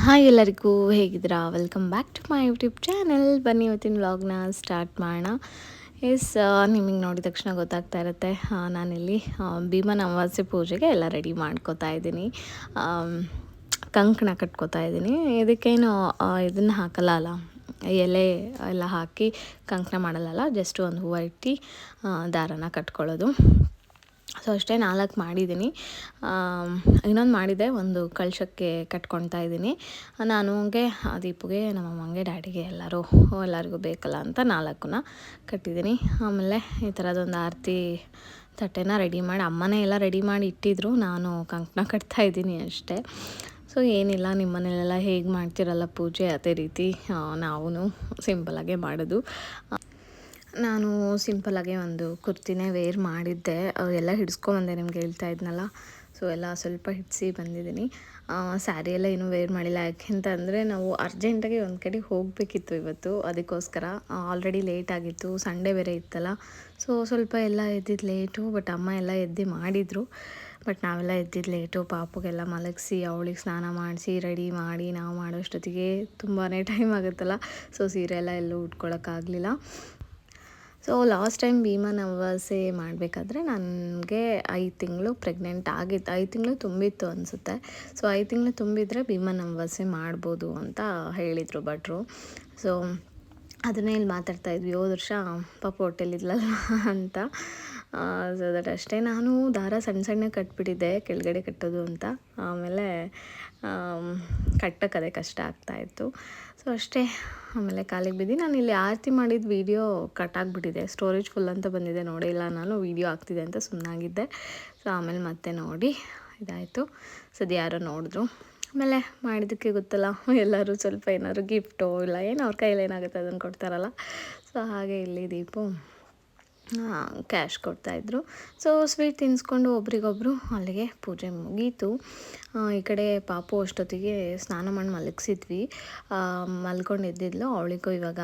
Hi ಎಲ್ಲರಿಗೂ, ಹೇಗಿದ್ದೀರಾ? Welcome back to my YouTube channel ಬನ್ನಿ ಇವತ್ತಿನ ವ್ಲಾಗ್ನ ಸ್ಟಾರ್ಟ್ ಮಾಡೋಣ. ಎಸ್ ನಿಮಗೆ ನೋಡಿದ ತಕ್ಷಣ ಗೊತ್ತಾಗ್ತಾ ಇರುತ್ತೆ. ನಾನಿಲ್ಲಿ ಭೀಮನ ಅಮಾವಾಸ್ಯೆ ಪೂಜೆಗೆ ಎಲ್ಲ ರೆಡಿ ಮಾಡ್ಕೋತಾ ಇದ್ದೀನಿ. ಕಂಕಣ ಕಟ್ಕೋತಾ ಇದ್ದೀನಿ. ಇದಕ್ಕೇನು ಇದನ್ನು ಹಾಕಲ್ಲ ಅಲ್ಲ ಎಲೆ ಎಲ್ಲ ಹಾಕಿ ಕಂಕಣ ಮಾಡಲ್ಲ ಜಸ್ಟ್ ಒಂದು ಹೂವು ಇಟ್ಟು ದಾರನ ಕಟ್ಕೊಳ್ಳೋದು. ಸೊ ಅಷ್ಟೇ ನಾಲ್ಕು ಮಾಡಿದ್ದೀನಿ. ಇನ್ನೊಂದು ಮಾಡಿದೆ, ಒಂದು ಕಳಶಕ್ಕೆ ಕಟ್ಕೊಳ್ತಾ ಇದ್ದೀನಿ. ನಾನು ಹಂಗೆ ದೀಪುಗೆ ನಮ್ಮ ಅಮ್ಮಂಗೆ, ಡ್ಯಾಡಿಗೆ ಎಲ್ಲರೂ ಎಲ್ಲರಿಗೂ ಬೇಕಲ್ಲ ಅಂತ ನಾಲ್ಕನ್ನ ಕಟ್ಟಿದ್ದೀನಿ. ಆಮೇಲೆ ಈ ಥರದೊಂದು ಆರತಿ ತಟ್ಟೆನ ರೆಡಿ ಮಾಡಿ, ಅಮ್ಮನೇ ಎಲ್ಲ ರೆಡಿ ಮಾಡಿ ಇಟ್ಟಿದ್ರು. ನಾನು ಕಂಕಣ ಕಟ್ತಾ ಇದ್ದೀನಿ ಅಷ್ಟೇ. ಸೊ ಏನಿಲ್ಲ ನಿಮ್ಮ ಮನೇಲೆಲ್ಲ ಹೇಗೆ ಮಾಡ್ತಿರಲ್ಲ ಪೂಜೆ, ಅದೇ ರೀತಿ ನಾವು ಸಿಂಪಲಾಗೆ ಮಾಡೋದು. ನಾನು ಸಿಂಪಲಾಗೆ ಒಂದು ಕುರ್ತಿನೇ ವೇರ್ ಮಾಡಿದ್ದೆ. ಎಲ್ಲ ಹಿಡಿಸ್ಕೊಂಬಂದೆ ನಿಮ್ಗೆ ಹೇಳ್ತಾ ಇದ್ನಲ್ಲ. ಸೊ ಎಲ್ಲ ಸ್ವಲ್ಪ ಹಿಡಿಸಿ ಬಂದಿದ್ದೀನಿ. ಸ್ಯಾರಿ ಎಲ್ಲ ಇನ್ನೂ ವೇರ್ ಮಾಡಿಲ್ಲ. ಯಾಕೆಂತಂದರೆ ನಾವು ಅರ್ಜೆಂಟಾಗಿ ಒಂದು ಕಡೆ ಹೋಗಬೇಕಿತ್ತು ಇವತ್ತು. ಅದಕ್ಕೋಸ್ಕರ ಆಲ್ರೆಡಿ ಲೇಟ್ ಆಗಿತ್ತು. ಸಂಡೇ ಬೇರೆ ಇತ್ತಲ್ಲ. ಸೊ ಸ್ವಲ್ಪ ಎಲ್ಲ ಎದ್ದಿದ್ದು ಲೇಟು ಬಟ್ ಅಮ್ಮ ಎಲ್ಲ ಎದ್ದು ಮಾಡಿದರು. ಬಟ್ ನಾವೆಲ್ಲ ಎದ್ದಿದ್ದು ಲೇಟು ಪಾಪುಗೆಲ್ಲ ಮಲಗಿಸಿ, ಅವಳಿಗೆ ಸ್ನಾನ ಮಾಡಿಸಿ ರೆಡಿ ಮಾಡಿ ನಾವು ಮಾಡೋಷ್ಟೊತ್ತಿಗೆ ತುಂಬಾ ಟೈಮ್ ಆಗುತ್ತಲ್ಲ. ಸೊ ಸೀರೆ ಎಲ್ಲ ಎಲ್ಲೂ ಉಟ್ಕೊಳ್ಳೋಕ್ಕಾಗಲಿಲ್ಲ so last time Bheema Amavasya ಮಾಡಬೇಕಾದ್ರೆ ನನಗೆ ಐದು ತಿಂಗಳು ಪ್ರೆಗ್ನೆಂಟ್ ಆಗಿತ್ತು ಐದು ತಿಂಗಳು ತುಂಬಿತ್ತು ಅನಿಸುತ್ತೆ. ಸೊ ಐದು ತಿಂಗಳು ತುಂಬಿದರೆ ಭೀಮಾ ಅಮಾವಾಸ್ಯೆ ಮಾಡ್ಬೋದು ಅಂತ ಹೇಳಿದರು ಭಟ್ರು. ಸೊ ಅದನ್ನೇ ಇಲ್ಲಿ ಮಾತಾಡ್ತಾ ಇದ್ವಿ. ಹೋದ ವರ್ಷ ಪಾಪ ಹೋಟೆಲ್ ಇದ್ಲಲ್ಲ ಅಂತ. ಸೊ, ದಟ್ ಅಷ್ಟೇ ನಾನು ದಾರ ಸಣ್ಣ ಸಣ್ಣ ಕಟ್ಬಿಟ್ಟಿದ್ದೆ, ಕೆಳಗಡೆ ಕಟ್ಟೋದು ಅಂತ. ಆಮೇಲೆ ಕಟ್ಟಕ್ಕೆ ಅದೇ ಕಷ್ಟ ಆಗ್ತಾಯಿತ್ತು ಸೊ, ಅಷ್ಟೇ. ಆಮೇಲೆ ಕಾಲಿಗೆ ಬಿದ್ದು ನಾನು ಇಲ್ಲಿ ಆರತಿ ಮಾಡಿದ ವೀಡಿಯೋ ಕಟ್ ಆಗಿಬಿಟ್ಟಿದೆ. ಸ್ಟೋರೇಜ್ ಫುಲ್ ಅಂತ ಬಂದಿದೆ ನೋಡಿಲ್ಲ ನಾನು, ವೀಡಿಯೋ ಆಗ್ತಿದೆ ಅಂತ ಸುಮ್ಮನಾಗಿದ್ದೆ ಸೊ, ಆಮೇಲೆ ಮತ್ತೆ ನೋಡಿ, ಇದಾಯಿತು. ಸದ್ಯ ಯಾರೋ ನೋಡಿದ್ರು. ಆಮೇಲೆ ಮಾಡಿದ್ದಕ್ಕೆ ಗೊತ್ತಲ್ಲ, ಎಲ್ಲರೂ ಸ್ವಲ್ಪ ಏನಾದ್ರು ಗಿಫ್ಟೋ ಇಲ್ಲ, ಏನು ಅವ್ರ ಕೈಯಲ್ಲಿ ಏನಾಗುತ್ತೆ ಅದನ್ನು ಕೊಡ್ತಾರಲ್ಲ. ಸೊ, ಹಾಗೆ ಇಲ್ಲಿ ದೀಪು ಕ್ಯಾಶ್ ಕೊಡ್ತಾಯಿದ್ರು ಸೊ ಸ್ವೀಟ್ ತಿನ್ನಿಸ್ಕೊಂಡು ಒಬ್ರಿಗೊಬ್ರು ಅಲ್ಲಿಗೆ ಪೂಜೆ ಮುಗೀತು. ಈ ಕಡೆ ಪಾಪು ಅಷ್ಟೊತ್ತಿಗೆ ಸ್ನಾನ ಮಾಡಿ ಮಲಗಿಸಿದ್ವಿ. ಮಲ್ಕೊಂಡು ಎದ್ದಿದ್ಲು. ಅವಳಿಗೂ ಇವಾಗ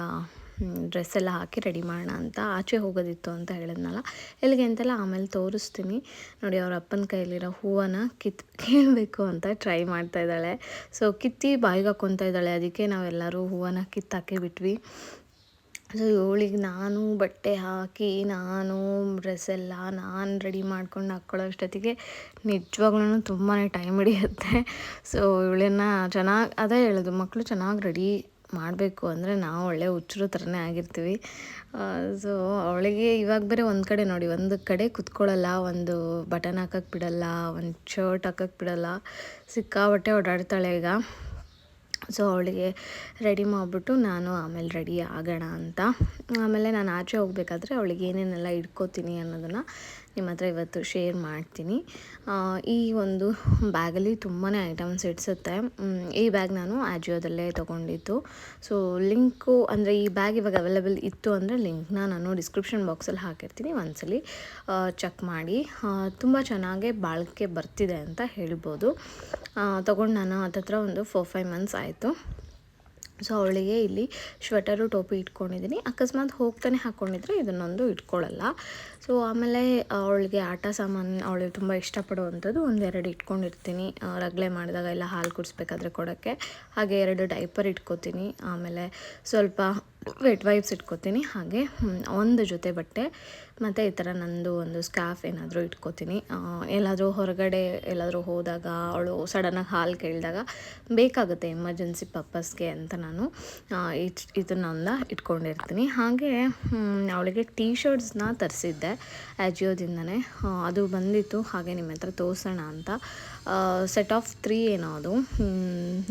ಡ್ರೆಸ್ ಎಲ್ಲ ಹಾಕಿ ರೆಡಿ ಮಾಡೋಣ ಅಂತ ಆಚೆ ಹೋಗೋದಿತ್ತು ಅಂತ ಹೇಳಿದ್ನಲ್ಲ. ಎಲ್ಲಿಗೆ ಅಂತೆಲ್ಲ ಆಮೇಲೆ ತೋರಿಸ್ತೀನಿ. ನೋಡಿ, ಅವ್ರ ಅಪ್ಪನ ಕೈಯಲ್ಲಿರೋ ಹೂವನ್ನ ಕಿತ್, ಕೇಳಬೇಕು ಅಂತ ಟ್ರೈ ಮಾಡ್ತಾ ಇದ್ದಾಳೆ. ಸೊ ಕಿತ್ತಿ ಬಾಯಿಗೆ ಹಾಕ್ಕೊತಾ ಇದ್ದಾಳೆ. ಅದಕ್ಕೆ ನಾವೆಲ್ಲರೂ ಹೂವನ್ನ ಕಿತ್ತಾಕಿ ಬಿಟ್ವಿ. ಸೊ ಇವಳಿಗೆ ನಾನು ಬಟ್ಟೆ ಹಾಕಿ, ನಾನು ಡ್ರೆಸ್ ಎಲ್ಲ ನಾನು ರೆಡಿ ಮಾಡ್ಕೊಂಡು ಹಾಕ್ಕೊಳ್ಳೋ ಅಷ್ಟೊತ್ತಿಗೆ ನಿಜವಾಗ್ಲೂ ತುಂಬಾ ಟೈಮ್ ಹಿಡಿಯುತ್ತೆ. ಸೊ ಇವಳನ್ನ ಚೆನ್ನಾಗಿ, ಅದೇ ಹೇಳೋದು ಮಕ್ಕಳು ಚೆನ್ನಾಗಿ ರೆಡಿ ಮಾಡಬೇಕು ಅಂದರೆ ನಾವು ಒಳ್ಳೆ ಹುಚ್ಚರು ಥರನೇ ಆಗಿರ್ತೀವಿ. ಸೊ ಅವಳಿಗೆ ಇವಾಗ ಬೇರೆ ಒಂದು ಕಡೆ ನೋಡಿ, ಒಂದು ಕಡೆ ಕುತ್ಕೊಳ್ಳಲ್ಲ, ಒಂದು ಬಟನ್ ಹಾಕಕ್ಕೆ ಬಿಡಲ್ಲ, ಒಂದು ಶರ್ಟ್ ಹಾಕಕ್ಕೆ ಬಿಡಲ್ಲ ಸಿಕ್ಕಾಬಟ್ಟೆ ಓಡಾಡ್ತಾಳೆ ಈಗ. ಸೊ ಅವಳಿಗೆ ರೆಡಿ ಮಾಡಿಬಿಟ್ಟು ನಾನು ಆಮೇಲೆ ರೆಡಿ ಆಗೋಣ ಅಂತ. ಆಮೇಲೆ ನಾನು ಆಚೆ ಹೋಗಬೇಕಾದ್ರೆ ಅವಳಿಗೆ ಏನೇನೆಲ್ಲ ಇಟ್ಕೋತೀನಿ ಅನ್ನೋದನ್ನು ನಿಮ್ಮ ಹತ್ರ ಇವತ್ತು ಶೇರ್ ಮಾಡ್ತೀನಿ. ಈ ಒಂದು ಬ್ಯಾಗಲ್ಲಿ ತುಂಬಾ ಐಟಮ್ಸ್ ಇಡ್ಸುತ್ತೆ. ಈ ಬ್ಯಾಗ್ ನಾನು ಆಜಿಯೋದಲ್ಲೇ ತೊಗೊಂಡಿದ್ದು. ಸೊ ಲಿಂಕು ಅಂದರೆ ಈ ಬ್ಯಾಗ್ ಇವಾಗ ಅವೈಲೇಬಲ್ ಇತ್ತು ಅಂದರೆ ಲಿಂಕ್ನ ನಾನು ಡಿಸ್ಕ್ರಿಪ್ಷನ್ ಬಾಕ್ಸಲ್ಲಿ ಹಾಕಿರ್ತೀನಿ. ಒಂದ್ಸಲಿ ಚೆಕ್ ಮಾಡಿ. ತುಂಬ ಚೆನ್ನಾಗೇ ಬಾಳಿಕೆ ಬರ್ತಿದೆ ಅಂತ ಹೇಳ್ಬೋದು. ತೊಗೊಂಡು ನಾನು ಅದತ್ರ ಒಂದು ಫೋರ್ ಫೈವ್ ಮಂತ್ಸ್ ಆಯಿತು. ಸೊ ಅವಳಿಗೆ ಇಲ್ಲಿ ಶ್ವೆಟರು ಟೋಪಿ ಇಟ್ಕೊಂಡಿದ್ದೀನಿ. ಅಕಸ್ಮಾತ್ ಹೋಗ್ತಾನೆ ಹಾಕ್ಕೊಂಡಿದ್ರೆ ಇದನ್ನೊಂದು ಇಟ್ಕೊಳ್ಳಲ್ಲ. ಸೊ ಆಮೇಲೆ ಅವಳಿಗೆ ಆಟ ಸಾಮಾನು ಅವಳಿಗೆ ತುಂಬ ಇಷ್ಟಪಡುವಂಥದ್ದು ಒಂದೆರಡು ಇಟ್ಕೊಂಡಿರ್ತೀನಿ. ರಗಳೆ ಮಾಡಿದಾಗ ಎಲ್ಲ ಹಾಲು ಕುಡಿಸ್ಬೇಕಾದ್ರೆ ಕೊಡೋಕ್ಕೆ. ಹಾಗೆ ಎರಡು ಡೈಪರ್ ಇಟ್ಕೋತೀನಿ. ಆಮೇಲೆ ಸ್ವಲ್ಪ ವೆಟ್ ವೈಪ್ಸ್ ಇಟ್ಕೋತೀನಿ. ಹಾಗೆ ಒಂದು ಜೊತೆ ಬಟ್ಟೆ, ಮತ್ತು ಈ ಥರ ನಂದು ಒಂದು ಸ್ಕಾಫ್ ಏನಾದರೂ ಇಟ್ಕೋತೀನಿ. ಎಲ್ಲಾದರೂ ಹೊರಗಡೆ ಎಲ್ಲಾದರೂ ಹೋದಾಗ, ಅವಳು ಸಡನ್ನಾಗಿ ಹಾಲು ಕೇಳಿದಾಗ ಬೇಕಾಗುತ್ತೆ ಎಮರ್ಜೆನ್ಸಿ ಪರ್ಪಸ್ಗೆ ಅಂತ ನಾನು ಇದನ್ನೊಂದು ಇಟ್ಕೊಂಡಿರ್ತೀನಿ. ಹಾಗೆ ಅವಳಿಗೆ ಟೀ ಶರ್ಟ್ಸ್ನ ತರಿಸಿದ್ದೆ. ಆ್ಯಜಿಯೋದಿಂದನೇ ಅದು ಬಂದಿತ್ತು. ಹಾಗೆ ನಿಮ್ಮ ಹತ್ರ ತೋರಿಸೋಣ ಅಂತ. ಸೆಟ್ ಆಫ್ ತ್ರೀ ಏನೋ ಅದು.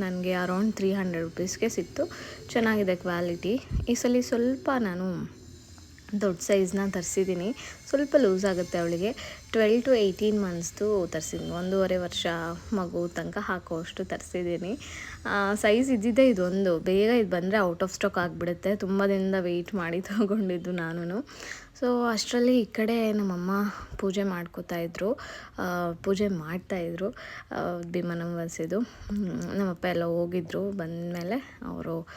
ನನಗೆ ಅರೌಂಡ್ ತ್ರೀ ಹಂಡ್ರೆಡ್ ರುಪೀಸ್ಗೆ ಸಿಕ್ತು. ಚೆನ್ನಾಗಿದೆ ಕ್ವಾಲಿಟಿ ಈ ಸಲ ಸ್ವಲ್ಪ ನಾನು ದೊಡ್ಡ ಸೈಜ್ನ ತರಿಸಿದ್ದೀನಿ. ಸ್ವಲ್ಪ ಲೂಸ್ ಆಗುತ್ತೆ ಅವಳಿಗೆ. ಟ್ವೆಲ್ ಟು ಏಯ್ಟೀನ್ ಮಂತ್ಸ್ದು ತರಿಸಿದ್ದೀನಿ. ಒಂದೂವರೆ ವರ್ಷ ಮಗು ತನಕ ಹಾಕೋಷ್ಟು ತರಿಸಿದ್ದೀನಿ. ಸೈಜ್ ಇದ್ದಿದ್ದೆ ಇದೊಂದು. ಬೇಗ ಇದು ಬಂದರೆ ಔಟ್ ಆಫ್ ಸ್ಟಾಕ್ ಆಗಿಬಿಡುತ್ತೆ. ತುಂಬ ದಿನದ ವೆಯ್ಟ್ ಮಾಡಿ ತೊಗೊಂಡಿದ್ದು ನಾನು ಸೊ ಅಷ್ಟರಲ್ಲಿ ಈ ಕಡೆ ನಮ್ಮಮ್ಮ ಪೂಜೆ ಮಾಡ್ಕೋತಾ ಇದ್ರು. ಆ, ಪೂಜೆ ಮಾಡ್ತಾಯಿದ್ರು ಭೀಮನವಸಿದು ನಮ್ಮಪ್ಪ ಎಲ್ಲ ಹೋಗಿದ್ರು. ಬಂದಮೇಲೆ ಅವರು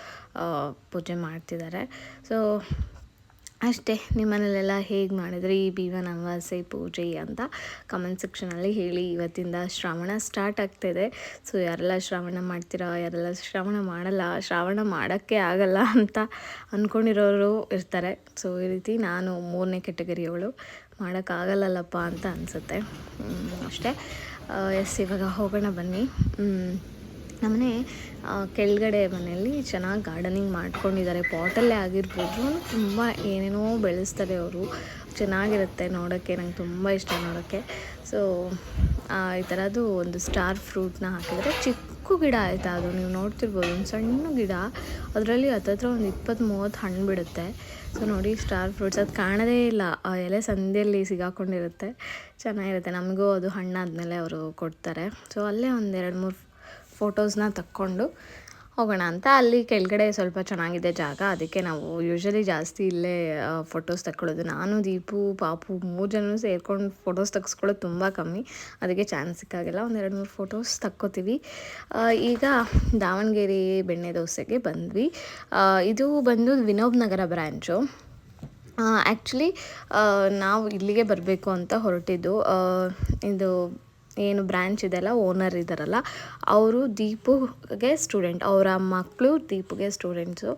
ಪೂಜೆ ಮಾಡ್ತಿದ್ದಾರೆ. ಸೊ ಅಷ್ಟೇ, ನಿಮ್ಮನೇಲೆಲ್ಲ ಹೇಗೆ ಮಾಡಿದ್ರಿ? ಈ ಭೀಮನ ಅಮಾವಾಸ್ಯೆ ಪೂಜೆ ಅಂತ ಕಮೆಂಟ್ ಸೆಕ್ಷನಲ್ಲಿ ಹೇಳಿ. ಇವತ್ತಿಂದ ಶ್ರಾವಣ ಸ್ಟಾರ್ಟ್ ಆಗ್ತಾಯಿದೆ ಸೊ ಯಾರೆಲ್ಲ ಶ್ರಾವಣ ಮಾಡ್ತೀರಾ, ಯಾರೆಲ್ಲ ಶ್ರಾವಣ ಮಾಡಲ್ಲ, ಶ್ರಾವಣ ಮಾಡೋಕ್ಕೆ ಆಗಲ್ಲ ಅಂತ ಅಂದ್ಕೊಂಡಿರೋರು ಇರ್ತಾರೆ. ಸೊ ಈ ರೀತಿ ನಾನು ಮೂರನೇ ಕೆಟಗರಿಯವಳು ಮಾಡೋಕ್ಕಾಗಲ್ಲಲ್ಲಪ್ಪ ಅಂತ ಅನಿಸುತ್ತೆ. ಅಷ್ಟೇ. ಎಸ್ ಇವಾಗ ಹೋಗೋಣ ಬನ್ನಿ. ನಮ್ಮನೆ ಕೆಳಗಡೆ ಮನೆಯಲ್ಲಿ ಚೆನ್ನಾಗಿ ಗಾರ್ಡನಿಂಗ್ ಮಾಡ್ಕೊಂಡಿದ್ದಾರೆ. ಪಾಟಲ್ಲೇ ಆಗಿರ್ಬೋದು ತುಂಬ ಏನೇನೋ ಬೆಳೆಸ್ತಾರೆ ಅವರು. ಚೆನ್ನಾಗಿರುತ್ತೆ ನೋಡೋಕ್ಕೆ, ನಂಗೆ ತುಂಬ ಇಷ್ಟ ನೋಡೋಕ್ಕೆ. ಸೊ ಈ ಥರದ್ದು ಒಂದು ಸ್ಟಾರ್ ಫ್ರೂಟ್ನ ಹಾಕಿದರೆ ಚಿಕ್ಕ ಗಿಡ ಆಯಿತಾ ಅದು? ನೀವು ನೋಡ್ತಿರ್ಬೋದು, ಒಂದು ಸಣ್ಣ ಗಿಡ. ಅದರಲ್ಲಿ ಹತ್ತತ್ರ ಒಂದು ಇಪ್ಪತ್ತು ಮೂವತ್ತು ಹಣ್ಣು ಬಿಡುತ್ತೆ. ಸೊ ನೋಡಿ ಸ್ಟಾರ್ ಫ್ರೂಟ್ಸ್ ಅದು ಕಾಣದೇ ಇಲ್ಲ. ಆ ಎಲೆ ಸಂದಿಯಲ್ಲಿ ಸಿಗಾಕೊಂಡಿರುತ್ತೆ. ಚೆನ್ನಾಗಿರುತ್ತೆ. ನಮಗೂ ಅದು ಹಣ್ಣಾದಮೇಲೆ ಅವರು ಕೊಡ್ತಾರೆ. ಸೊ ಅಲ್ಲೇ ಒಂದು ಎರಡು ಮೂರು ಫೋಟೋಸ್ನ ತಕ್ಕೊಂಡು ಹೋಗೋಣ ಅಂತ. ಅಲ್ಲಿ ಕೆಳಗಡೆ ಸ್ವಲ್ಪ ಚೆನ್ನಾಗಿದೆ ಜಾಗ. ಅದಕ್ಕೆ ನಾವು ಯೂಶ್ವಲಿ ಜಾಸ್ತಿ ಇಲ್ಲೇ ಫೋಟೋಸ್ ತಕ್ಕೊಳ್ಳೋದು. ನಾನು, ದೀಪು, ಪಾಪು ಮೂರು ಜನ ಸೇರ್ಕೊಂಡು ಫೋಟೋಸ್ ತೆಗೆಸ್ಕೊಳ್ಳೋದು ತುಂಬ ಕಮ್ಮಿ. ಅದಕ್ಕೆ ಚಾನ್ಸ್ ಸಿಕ್ಕಾಗಿಲ್ಲ ಒಂದು ಎರಡು ಮೂರು ಫೋಟೋಸ್ ತಕ್ಕೋತೀವಿ. ಈಗ ದಾವಣಗೆರೆ ಬೆಣ್ಣೆ ದೋಸೆಗೆ ಬಂದ್ವಿ. ಇದು ಬಂದು ವಿನೋಬ್ ನಗರ ಬ್ರ್ಯಾಂಚು ಆ್ಯಕ್ಚುಲಿ ನಾವು ಇಲ್ಲಿಗೆ ಬರಬೇಕು ಅಂತ ಹೊರಟಿದ್ದು. ಇದು ಏನು ಬ್ರ್ಯಾಂಚ್ ಇದೆಲ್ಲ ಓನರ್ ಇದ್ದಾರಲ್ಲ ಅವರು ದೀಪುಗೆ ಸ್ಟೂಡೆಂಟ್ ಅವರ ಮಕ್ಕಳು ದೀಪುಗೆ ಸ್ಟೂಡೆಂಟ್ಸು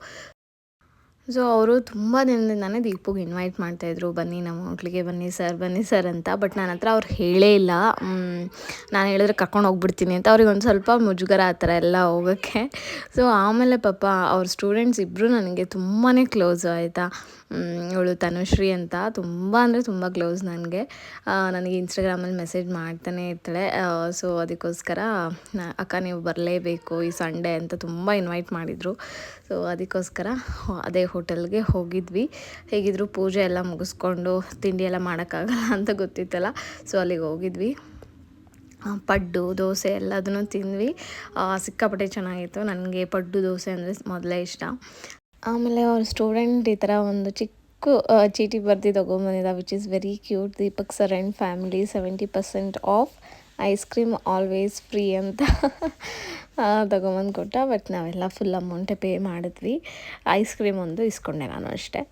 ಸೊ ಅವರು ತುಂಬ ದಿನದಿಂದನೇ ದೀಪುಗೆ ಇನ್ವೈಟ್ ಮಾಡ್ತಾಯಿದ್ರು ಬನ್ನಿ ನಮ್ಮ ಹೋಟ್ಲಿಗೆ ಬನ್ನಿ ಸರ್ ಬನ್ನಿ ಸರ್ ಅಂತ. ಬಟ್ ನನ್ನ ಹತ್ರ ಅವ್ರು ಹೇಳೇ ಇಲ್ಲ. ನಾನು ಹೇಳಿದ್ರೆ ಕರ್ಕೊಂಡು ಹೋಗ್ಬಿಡ್ತೀನಿ ಅಂತ. ಅವ್ರಿಗೆ ಒಂದು ಸ್ವಲ್ಪ ಮುಜುಗರ ಆ ಥರ ಎಲ್ಲ ಹೋಗೋಕ್ಕೆ. ಸೊ ಆಮೇಲೆ ಪಾಪ ಅವ್ರ ಸ್ಟೂಡೆಂಟ್ಸ್ ಇಬ್ಬರು ನನಗೆ ತುಂಬಾ ಕ್ಲೋಸು ಆಯಿತಾ. ಇವಳು ತನುಶ್ರೀ ಅಂತ. ತುಂಬ ಅಂದರೆ ತುಂಬ ಕ್ಲೋಸ್ ನನಗೆ. ನನಗೆ ಇನ್ಸ್ಟಾಗ್ರಾಮಲ್ಲಿ ಮೆಸೇಜ್ ಮಾಡ್ತಾನೆ ಇರ್ತಾಳೆ. ಸೊ ಅದಕ್ಕೋಸ್ಕರ ಅಕ್ಕ, ನೀವು ಬರಲೇಬೇಕು ಈ ಸಂಡೇ ಅಂತ ತುಂಬ ಇನ್ವೈಟ್ ಮಾಡಿದರು. ಸೊ ಅದಕ್ಕೋಸ್ಕರ ಅದೇ ಹೋಟೆಲ್ಗೆ ಹೋಗಿದ್ವಿ. ಹೇಗಿದ್ರು ಪೂಜೆ ಎಲ್ಲ ಮುಗಿಸ್ಕೊಂಡು ತಿಂಡಿ ಎಲ್ಲ ಮಾಡೋಕ್ಕಾಗಲ್ಲ ಅಂತ ಗೊತ್ತಿತ್ತಲ್ಲ, ಸೊ ಅಲ್ಲಿಗೆ ಹೋಗಿದ್ವಿ. ಪಡ್ಡು, ದೋಸೆ ಎಲ್ಲದನ್ನು ತಿಂದ್ವಿ. ಸಿಕ್ಕಾಪಟ್ಟೆ ಚೆನ್ನಾಗಿತ್ತು. ನನಗೆ ಪಡ್ಡು, ದೋಸೆ ಅಂದರೆ ಮೊದಲೇ ಇಷ್ಟ. ಆಮೇಲೆ ಅವ್ರ ಸ್ಟೂಡೆಂಟ್ ಈ ಥರ ಒಂದು ಚಿಕ್ಕ ಚೀಟಿ ಬರ್ದು ತೊಗೊಂಬಂದಿದ್ದ which is very cute Deepak sir and family seventy percent off ice cream always free ಅಂತ. ತೊಗೊಂಬಂದು ಕೊಟ್ಟ ಬಟ್ ನಾವೆಲ್ಲ ಫುಲ್ ಅಮೌಂಟೇ ಪೇ ಮಾಡಿದ್ವಿ. ಐಸ್ ಕ್ರೀಮ್ ಒಂದು ಇಸ್ಕೊಂಡೆ ನಾನು ಅಷ್ಟೇ.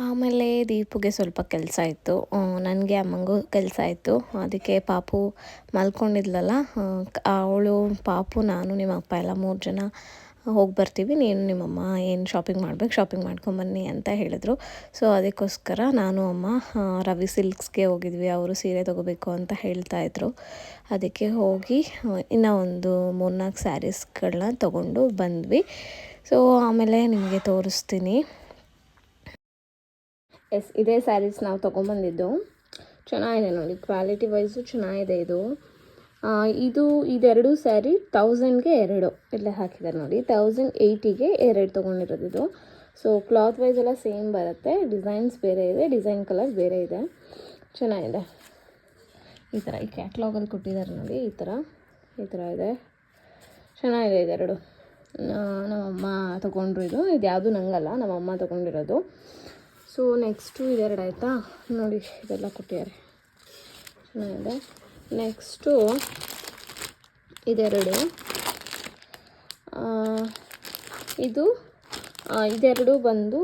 ಆಮೇಲೆ ದೀಪುಗೆ ಸ್ವಲ್ಪ ಕೆಲಸ ಇತ್ತು. ನನಗೆ ಅಮ್ಮಂಗೂ ಕೆಲಸ ಇತ್ತು. ಅದಕ್ಕೆ ಪಾಪು ಮಲ್ಕೊಂಡಿದ್ಲಲ್ಲ ಅವಳು, ಪಾಪು, ನಾನು ನಿಮ್ಮ ಅಪ್ಪ ಎಲ್ಲ ಮೂರು ಜನ ಹೋಗಿ ಬರ್ತೀವಿ. ನೀನು ನಿಮ್ಮಮ್ಮ ಏನು ಶಾಪಿಂಗ್ ಮಾಡ್ಬೇಕು ಶಾಪಿಂಗ್ ಮಾಡ್ಕೊಂಬನ್ನಿ ಅಂತ ಹೇಳಿದರು. ಸೊ ಅದಕ್ಕೋಸ್ಕರ ನಾನು, ಅಮ್ಮ ರವಿ ಸಿಲ್ಕ್ಸ್ಗೆ ಹೋಗಿದ್ವಿ. ಅವರು ಸೀರೆ ತೊಗೋಬೇಕು ಅಂತ ಹೇಳ್ತಾ ಇದ್ರು. ಅದಕ್ಕೆ ಹೋಗಿ ಇನ್ನು ಒಂದು ಮೂರ್ನಾಲ್ಕು ಸ್ಯಾರೀಸ್ಗಳನ್ನ ತೊಗೊಂಡು ಬಂದ್ವಿ. ಸೊ ಆಮೇಲೆ ನಿಮಗೆ ತೋರಿಸ್ತೀನಿ. ಎಸ್ ಇದೇ ಸ್ಯಾರೀಸ್ ನಾವು ತೊಗೊಂಬಂದಿದ್ದು. ಚೆನ್ನಾಗಿದೆ ನೋಡಿ. ಕ್ವಾಲಿಟಿ ವೈಸು ಚೆನ್ನಾಗಿದೆ ಇದು. ಇದು ಇದೆರಡು ಸ್ಯಾರಿ ತೌಸಂಡ್ಗೆ ಎರಡು. ಇಲ್ಲೇ ಹಾಕಿದ್ದಾರೆ ನೋಡಿ. ತೌಸಂಡ್ ಏಯ್ಟಿಗೆ ಎರಡು ತೊಗೊಂಡಿರೋದು ಇದು. ಸೊ ಕ್ಲಾತ್ ವೈಸ್ ಎಲ್ಲ ಸೇಮ್ ಬರುತ್ತೆ. ಡಿಸೈನ್ಸ್ ಬೇರೆ ಇದೆ. ಡಿಸೈನ್ ಕಲರ್ ಬೇರೆ ಇದೆ. ಚೆನ್ನಾಗಿದೆ. ಈ ಥರ ಈ ಕ್ಯಾಟ್ಲಾಗಲ್ಲಿ ಕೊಟ್ಟಿದ್ದಾರೆ ನೋಡಿ. ಈ ಥರ ಈ ಥರ ಇದೆ. ಚೆನ್ನಾಗಿದೆ ಇದೆರಡು. ನಮ್ಮಮ್ಮ ತೊಗೊಂಡ್ರು ಇದು. ಇದು ಯಾವುದು ನಂಗಲ್ಲ. ನಮ್ಮಮ್ಮ ತೊಗೊಂಡಿರೋದು. ಸೊ ನೆಕ್ಸ್ಟು ಇದೆರಡು ಆಯಿತಾ? ನೋಡಿ, ಇದೆಲ್ಲ ಕೊಟ್ಟಿದ್ದಾರೆ. ಚೆನ್ನಾಗಿದೆ. ನೆಕ್ಸ್ಟು ಇದೆರಡು. ಇದು ಇದೆರಡು ಬಂದು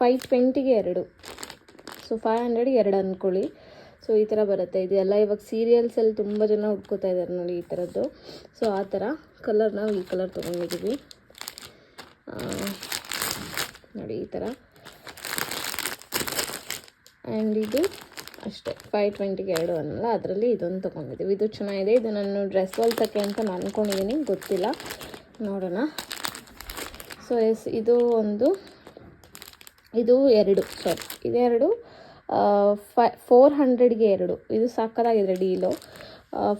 ಫೈವ್ ಟ್ವೆಂಟಿಗೆ ಎರಡು. ಸೊ ಫೈವ್ ಹಂಡ್ರೆಡ್ಗೆ ಎರಡು ಅಂದ್ಕೊಳ್ಳಿ. ಸೊ ಈ ಥರ ಬರುತ್ತೆ. ಇದೆಲ್ಲ ಇವಾಗ ಸೀರಿಯಲ್ಸಲ್ಲಿ ತುಂಬ ಜನ ಹುಡ್ಕೋತಾ ಇದ್ದಾರೆ ನೋಡಿ ಈ ಥರದ್ದು. ಸೊ ಆ ಥರ ಕಲರ್ ನಾವು ಈ ಕಲರ್ ತೊಗೊಂಡಿದ್ದೀವಿ. ನೋಡಿ ಈ ಥರ. ಆ್ಯಂಡ್ ಇದು ಅಷ್ಟೇ. ಫೈವ್ ಟ್ವೆಂಟಿಗೆ ಎರಡು ಅನ್ನಲ್ಲ, ಅದರಲ್ಲಿ ಇದೊಂದು ತೊಗೊಂಡಿದ್ದೀವಿ. ಇದು ಚೆನ್ನಾಗಿದೆ. ಇದು ನಾನು ಡ್ರೆಸ್ ಹೊಲ್ಸಕ್ಕೆ ಅಂತ ನಾನು ಅಂದ್ಕೊಂಡಿದ್ದೀನಿ ಗೊತ್ತಿಲ್ಲ. ನೋಡೋಣ. ಸೊ ಎಸ್ ಇದು ಒಂದು, ಇದು ಎರಡು ಸಾರಿ ಇದೆರಡು ಫೈ ಫೋರ್ ಹಂಡ್ರೆಡ್ಗೆ ಎರಡು. ಇದು ಸಾಕದಾಗಿದೆ ಡೀಲು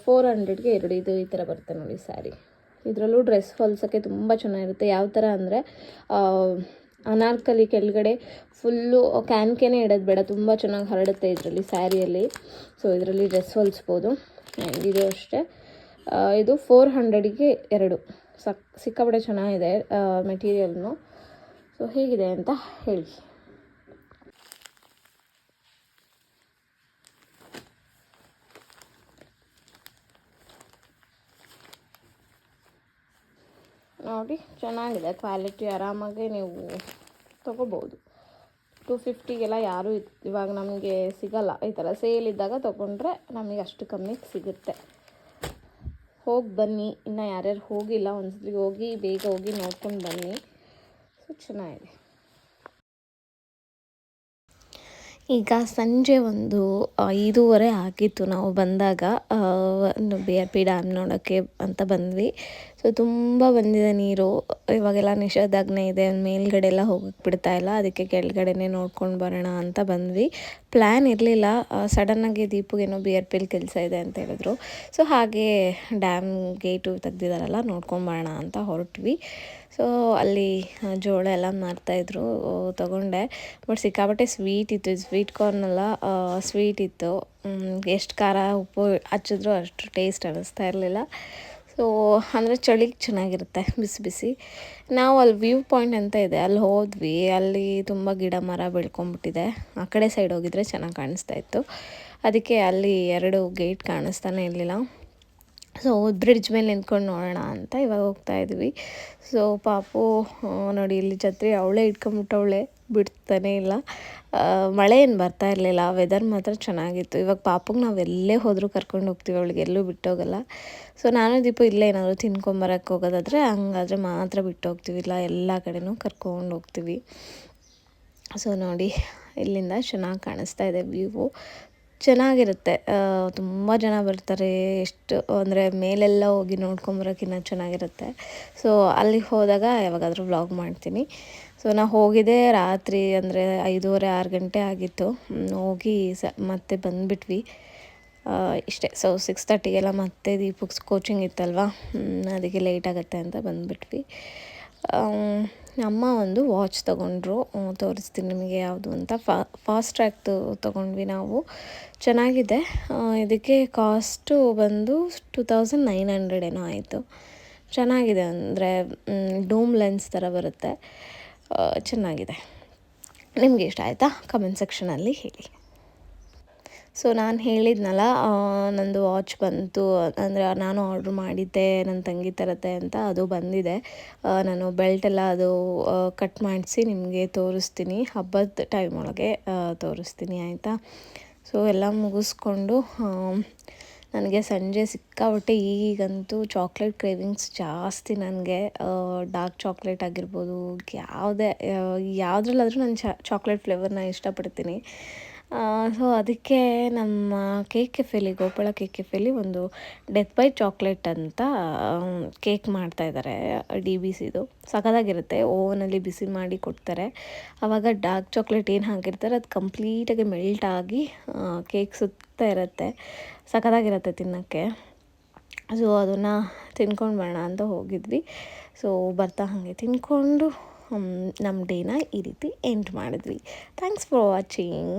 ಫೋರ್ ಹಂಡ್ರೆಡ್ಗೆ ಎರಡು. ಇದು ಈ ಥರ ಬರುತ್ತೆ ನೋಡಿ ಸ್ಯಾರಿ ಇದರಲ್ಲೂ ಡ್ರೆಸ್ ಹೊಲ್ಸೋಕ್ಕೆ ತುಂಬ ಚೆನ್ನಾಗಿರುತ್ತೆ. ಯಾವ ಥರ ಅಂದರೆ ಅನಾರ್ಕಲಿ ಕೆಳಗಡೆ ಫುಲ್ಲು ಕ್ಯಾನ್ಕೆನೇ ಇಡೋದು ಬೇಡ. ತುಂಬ ಚೆನ್ನಾಗಿ ಹರಡುತ್ತೆ ಇದರಲ್ಲಿ ಸ್ಯಾರಿಯಲ್ಲಿ. ಸೊ ಇದರಲ್ಲಿ ಡ್ರೆಸ್ ಹೊಲಿಸ್ಬೋದು. ಆ್ಯಂಡ್ ಇದು ಅಷ್ಟೇ. ಇದು ಫೋರ್ ಹಂಡ್ರೆಡಿಗೆ ಎರಡು. ಸಕ್, ಸಿಕ್ಕಾಪಟ್ಟೆ ಚೆನ್ನಾಗಿದೆ ಮೆಟೀರಿಯಲ್ನು ಸೊ ಹೇಗಿದೆ ಅಂತ ಹೇಳಿ. ನೋಡಿ. ಚೆನ್ನಾಗಿದೆ. ಕ್ವಾಲಿಟಿ ಆರಾಮಾಗಿ ನೀವು ತೊಗೋಬೋದು. ಟು ಫಿಫ್ಟಿಗೆಲ್ಲ ಯಾರೂ ಇವಾಗ ನಮಗೆ ಸಿಗಲ್ಲ. ಈ ಥರ ಸೇಲ್ ಇದ್ದಾಗ ತೊಗೊಂಡ್ರೆ ನಮಗೆ ಅಷ್ಟು ಕಮ್ಮಿಗೆ ಸಿಗುತ್ತೆ. ಹೋಗಿ ಬನ್ನಿ. ಇನ್ನು ಯಾರ್ಯಾರು ಹೋಗಿಲ್ಲ, ಒಂದ್ಸಲಿ ಹೋಗಿ, ಬೇಗ ಹೋಗಿ ನೋಡ್ಕೊಂಡು ಬನ್ನಿ. ಸೊ, ಚೆನ್ನಾಗಿದೆ. ಈಗ ಸಂಜೆ ಒಂದು, ಐದೂವರೆ ಆಗಿತ್ತು ನಾವು ಬಂದಾಗ. ಒಂದು ಬಿ ಆರ್ ಪಿ ಡ್ಯಾಮ್ ನೋಡೋಕ್ಕೆ ಅಂತ ಬಂದ್ವಿ. ಸೊ ತುಂಬ ಬಂದಿದೆ ನೀರು. ಇವಾಗೆಲ್ಲ ನಿಷೇಧಾಜ್ಞೆ ಇದೆ. ಮೇಲ್ಗಡೆ ಎಲ್ಲ ಹೋಗಕ್ಕೆ ಬಿಡ್ತಾ ಇಲ್ಲ. ಅದಕ್ಕೆ ಕೆಳಗಡೆನೇ ನೋಡ್ಕೊಂಡು ಬರೋಣ ಅಂತ ಬಂದ್ವಿ. ಪ್ಲ್ಯಾನ್ ಇರಲಿಲ್ಲ. ಸಡನ್ನಾಗಿ ದೀಪಗೇನೋ ಬಿ ಆರ್ ಪಿಲಿ ಕೆಲಸ ಇದೆ ಅಂತ ಹೇಳಿದ್ರು. ಸೊ ಹಾಗೆ ಡ್ಯಾಮ್ ಗೇಟು ತೆಗ್ದಿದಾರಲ್ಲ, ನೋಡ್ಕೊಂಡು ಬರೋಣ ಅಂತ ಹೊರಟ್ವಿ. ಸೊ ಅಲ್ಲಿ ಜೋಳ ಎಲ್ಲ ಮಾರ್ತಾಯಿದ್ರು ತೊಗೊಂಡೆ. ಬಟ್ ಸಿಕ್ಕಾಪಟ್ಟೆ ಸ್ವೀಟ್ ಇತ್ತು. ಸ್ವೀಟ್ ಕಾರ್ನ್ ಎಲ್ಲ ಸ್ವೀಟ್ ಇತ್ತು. ಎಷ್ಟು ಖಾರ ಉಪ್ಪು ಹಚ್ಚಿದ್ರು ಅಷ್ಟು ಟೇಸ್ಟ್ ಅನ್ನಿಸ್ತಾ ಇರಲಿಲ್ಲ. ಸೊ ಅಂದರೆ ಚಳಿಗೆ ಚೆನ್ನಾಗಿರುತ್ತೆ, ಬಿಸಿ ಬಿಸಿ. ನಾವು ಅಲ್ಲಿ ವ್ಯೂ ಪಾಯಿಂಟ್ ಅಂತ ಇದೆ. ಅಲ್ಲಿ ಹೋದ್ವಿ. ಅಲ್ಲಿ ತುಂಬ ಗಿಡ ಮರ ಬೆಳ್ಕೊಂಬಿಟ್ಟಿದೆ. ಆ ಕಡೆ ಸೈಡ್ ಹೋಗಿದ್ರೆ ಚೆನ್ನಾಗಿ ಕಾಣಿಸ್ತಾ ಇತ್ತು. ಅದಕ್ಕೆ ಅಲ್ಲಿ ಎರಡು ಗೇಟ್ ಕಾಣಿಸ್ತಾನೆ ಇರಲಿಲ್ಲ. ಸೊ ಬ್ರಿಡ್ಜ್ ಮೇಲೆ ನಿಂತ್ಕೊಂಡು ನೋಡೋಣ ಅಂತ ಇವಾಗ ಹೋಗ್ತಾ ಇದ್ವಿ. ಸೊ ಪಾಪು ನೋಡಿ ಇಲ್ಲಿ ಛತ್ರಿ ಅವಳೇ ಇಟ್ಕೊಂಬಿಟ್ಟವಳೆ ಬಿಡ್ತಾನೆ ಇಲ್ಲ. ಮಳೆ ಏನು ಬರ್ತಾ ಇರಲಿಲ್ಲ. ವೆದರ್ ಮಾತ್ರ ಚೆನ್ನಾಗಿತ್ತು. ಇವಾಗ ಪಾಪುಗೆ ನಾವು ಎಲ್ಲೇ ಹೋದರೂ ಕರ್ಕೊಂಡು ಹೋಗ್ತೀವಿ. ಅವಳಿಗೆ ಎಲ್ಲೂ ಬಿಟ್ಟೋಗಲ್ಲ. ಸೊ ನಾನು ದೀಪ ಇಲ್ಲೇ ಏನಾದರೂ ತಿನ್ಕೊಂಬರಕ್ಕೆ ಹೋಗೋದಾದರೆ ಹಂಗಾದರೆ ಮಾತ್ರ ಬಿಟ್ಟು ಹೋಗ್ತೀವಿ ಇಲ್ಲ, ಎಲ್ಲ ಕಡೆನೂ ಕರ್ಕೊಂಡು ಹೋಗ್ತೀವಿ. ಸೊ ನೋಡಿ ಇಲ್ಲಿಂದ ಚೆನ್ನಾಗಿ ಕಾಣಿಸ್ತಾ ಇದೆ ವ್ಯೂವು ಚೆನ್ನಾಗಿರುತ್ತೆ. ತುಂಬ ಜನ ಬರ್ತಾರೆ. ಎಷ್ಟು, ಅಂದರೆ ಮೇಲೆಲ್ಲ ಹೋಗಿ ನೋಡ್ಕೊಂಬರೋಕ್ಕಿಂತ ಚೆನ್ನಾಗಿರುತ್ತೆ. ಸೊ ಅಲ್ಲಿಗೆ ಹೋದಾಗ ಯಾವಾಗಾದರೂ ವ್ಲಾಗ್ ಮಾಡ್ತೀನಿ. ಸೊ ನಾನು ಹೋಗಿದ್ದೆ ರಾತ್ರಿ ಅಂದರೆ ಐದೂವರೆ, ಆರು ಗಂಟೆ ಆಗಿತ್ತು. ಹೋಗಿ ಸ, ಮತ್ತೆ ಬಂದುಬಿಟ್ವಿ. ಇಷ್ಟೇ. ಸೊ ಸಿಕ್ಸ್ ತರ್ಟಿಗೆಲ್ಲ ಮತ್ತೆ ದೀಪಕ್ಸ್ ಕೋಚಿಂಗ್ ಇತ್ತಲ್ವಾ? ಅದಕ್ಕೆ ಲೇಟ್ ಆಗುತ್ತೆ ಅಂತ ಬಂದುಬಿಟ್ವಿ. ಅಮ್ಮ ಒಂದು ವಾಚ್ ತೊಗೊಂಡ್ರು. ತೋರಿಸ್ತೀನಿ ನಿಮಗೆ ಯಾವುದು ಅಂತ. ಫಾ ಫಾಸ್ಟ್ ಟ್ರ್ಯಾಕ್ದು ತೊಗೊಂಡ್ವಿ ನಾವು. ಚೆನ್ನಾಗಿದೆ. ಇದಕ್ಕೆ ಕಾಸ್ಟು ಬಂದು ಟು ತೌಸಂಡ್ ನೈನ್ ಹಂಡ್ರೆಡ್ ಏನೋ ಆಯಿತು. ಚೆನ್ನಾಗಿದೆ ಅಂದರೆ ಡೂಮ್ ಲೆನ್ಸ್ ಥರ ಬರುತ್ತೆ. ಚೆನ್ನಾಗಿದೆ. ನಿಮಗೆ ಇಷ್ಟ ಆಯಿತಾ? ಕಮೆಂಟ್ ಸೆಕ್ಷನಲ್ಲಿ ಹೇಳಿ. ಸೊ ನಾನು ಹೇಳಿದ್ನಲ್ಲ ನಂದು ವಾಚ್ ಬಂತು, ಅಂದರೆ ನಾನು ಆರ್ಡ್ರ್ ಮಾಡಿದ್ದೆ ನನ್ನ ತಂಗಿ ತರತ್ತೆ ಅಂತ ಅದು ಬಂದಿದೆ. ನಾನು ಬೆಲ್ಟೆಲ್ಲ ಅದು ಕಟ್ ಮಾಡಿಸಿ ನಿಮಗೆ ತೋರಿಸ್ತೀನಿ. ಹಬ್ಬದ ಟೈಮ್ ಒಳಗೆ ತೋರಿಸ್ತೀನಿ, ಆಯಿತಾ? ಸೊ ಎಲ್ಲ ಮುಗಿಸ್ಕೊಂಡು ನನಗೆ ಸಂಜೆ ಸಿಕ್ಕಾಪಟ್ಟೆ ಈಗಂತೂ ಚಾಕ್ಲೇಟ್ ಕ್ರೇವಿಂಗ್ಸ್ ಜಾಸ್ತಿ ನನಗೆ. ಡಾರ್ಕ್ ಚಾಕ್ಲೇಟ್ ಆಗಿರ್ಬೋದು, ಯಾವುದೇ ಯಾವುದ್ರಲ್ಲಾದರೂ ನಾನು ಚಾಕ್ಲೇಟ್ ಫ್ಲೇವರ್ನ ಇಷ್ಟಪಡ್ತೀನಿ. ಸೊ ಅದಕ್ಕೆ ನಮ್ಮ ಕೇಕ್ ಕೆಫೆಲಿ ಗೋಪಾಳ ಕೇಕ್ ಕೆಫೆಲಿ ಒಂದು ಡೆತ್ ಬೈ ಚಾಕ್ಲೇಟ್ ಅಂತ ಕೇಕ್ ಮಾಡ್ತಾ ಇದ್ದಾರೆ, ಡಿ ಬಿ ಸಿದು ಸಖತ್ತಾಗಿರುತ್ತೆ, ಓವನಲ್ಲಿ ಬಿಸಿ ಮಾಡಿ ಕೊಡ್ತಾರೆ. ಆವಾಗ ಡಾರ್ಕ್ ಚಾಕ್ಲೇಟ್ ಏನು ಹಾಕಿರ್ತಾರೆ, ಅದು ಕಂಪ್ಲೀಟಾಗಿ ಮೆಲ್ಟ್ ಆಗಿ ಕೇಕ್ ಸುತ್ತ ಇರುತ್ತೆ. ಸಖತ್ತಾಗಿರುತ್ತೆ ತಿನ್ನೋಕ್ಕೆ. ಸೊ ಅದನ್ನು ತಿನ್ಕೊಂಡು ಬರೋಣ ಅಂತ ಹೋಗಿದ್ವಿ. ಸೊ ಬರ್ತಾ ಹಾಗೆ ತಿನ್ಕೊಂಡು ನಮ್ಮ ಡೇನ ಈ ರೀತಿ ಎಂಡ್ ಮಾಡಿದ್ವಿ. Thanks for watching